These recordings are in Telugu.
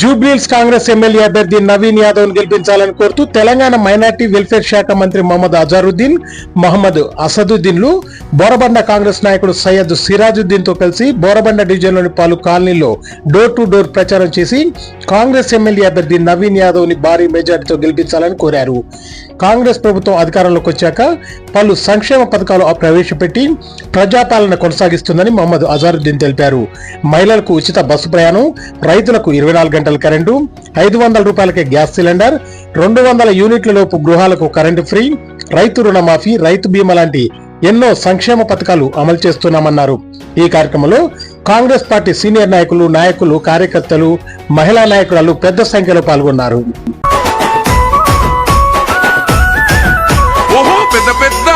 జూబ్లీల్స్ కాంగ్రెస్ ఎమ్మెల్యే అభ్యర్థి నవీన్ యాదవ్ గెలిపించాలని కోరుతూ తెలంగాణ మైనార్టీ వెల్ఫేర్ శాఖ మంత్రి మహమ్మద్ అజారుద్దీన్ మహమ్మద్ అసదుద్దీన్లు బోరబండ కాంగ్రెస్ నాయకుడు సయ్యద్ సిరాజుద్దీన్తో కలిసి బోరబండ డివిజన్లోని పలు కాలనీల్లో డోర్ టు డోర్ ప్రచారం చేసి కాంగ్రెస్ ఎమ్మెల్యే అభ్యర్థి నవీన్ యాదవ్ని భారీ మెజార్టీతో గెలిపించాలని కోరారు. కాంగ్రెస్ ప్రభుత్వం అధికారంలోకి వచ్చాక పలు సంక్షేమ పథకాలు ప్రవేశపెట్టి ప్రజాపాలన కొనసాగిస్తుందని మహమ్మద్ అజారుద్దీన్ తెలిపారు. మహిళలకు ఉచిత బస్సు ప్రయాణం రైతులకు ఇరవై నాలుగు గంటల కరెంటు ఐదు వందల రూపాయలకే గ్యాస్ సిలిండర్ రెండు వందల యూనిట్ల లోపు గృహాలకు కరెంటు ఫ్రీ రైతు రుణమాఫీ రైతు బీమా లాంటి ఎన్నో సంక్షేమ పథకాలు అమలు చేస్తున్నామన్నారు. ఈ కార్యక్రమంలో కాంగ్రెస్ పార్టీ సీనియర్ నాయకులు నాయకులు కార్యకర్తలు మహిళా నాయకురాలు పెద్ద సంఖ్యలో పాల్గొన్నారు.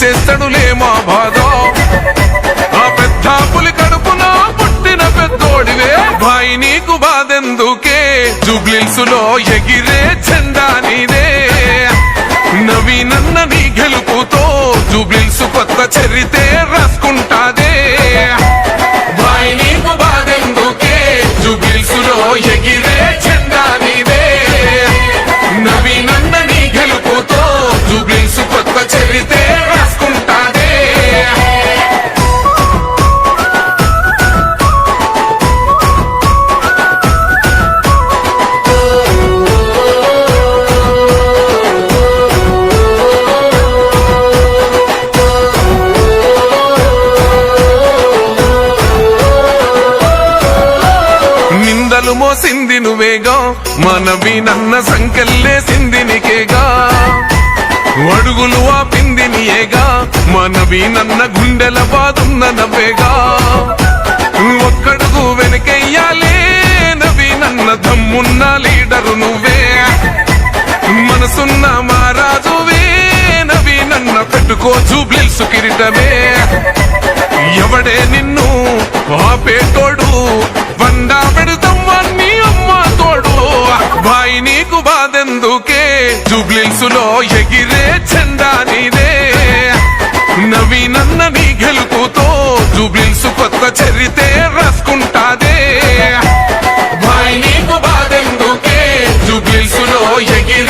తీర్చేస్తాడులే మా బాధ. ఆ పెద్ద పులి కడుపున పుట్టిన పెద్దోడివే. భాయి నీకు బాధెందుకే? జుబ్లిల్సులో ఎగిరే జెండా నీదే. నవీనన్న నీ గెలుపుతో జుబ్లిల్సు కొత్త చరితే రా నీకేగా? మనవి నన్న సంకల్లేసింది నీకేగా? అడుగులు ఆపింది నీయేగా? మనవి నన్న గుండెల బాదున్న నవ్వేగా? ఒక్కడుగు వెనకెయ్యాలే నవి నన్న దమ్మున్న లీడరు నువ్వే. మనసున్న మహారాజువే నవి నన్న పెట్టుకో జూబ్లిల్సు కిరీటమే. ఎవడే నిన్ను ఆపేటోడు? వండా నవీనన్న నీ గెలుపుతో జుబిల్స్ కొత్త చరితే రాసుకుంటాదే. బాయి నీకు బాధెందుకే జూబ్లిల్స్లో ఎగిరి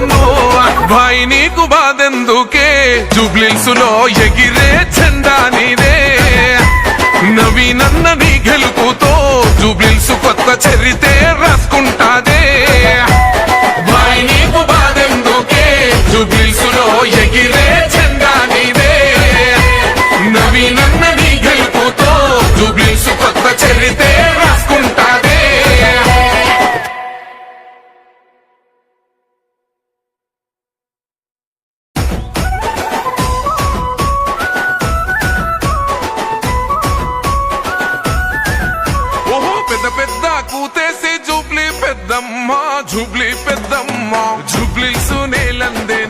నువ్వు భాయి నీకు బాధెందుకే? జూబ్లిల్స్లో ఎగిరే చెండా నీదే. నవీనన్న నీ గెలుపుతో జూబ్లిల్స్ కొత్త చరితే రాసుకుంటాది. పెద్ద కూతేసి జూబ్లీ పెద్దమ్మ జూబ్లీ పెద్దమ్మ జూబ్లీసు నేలందే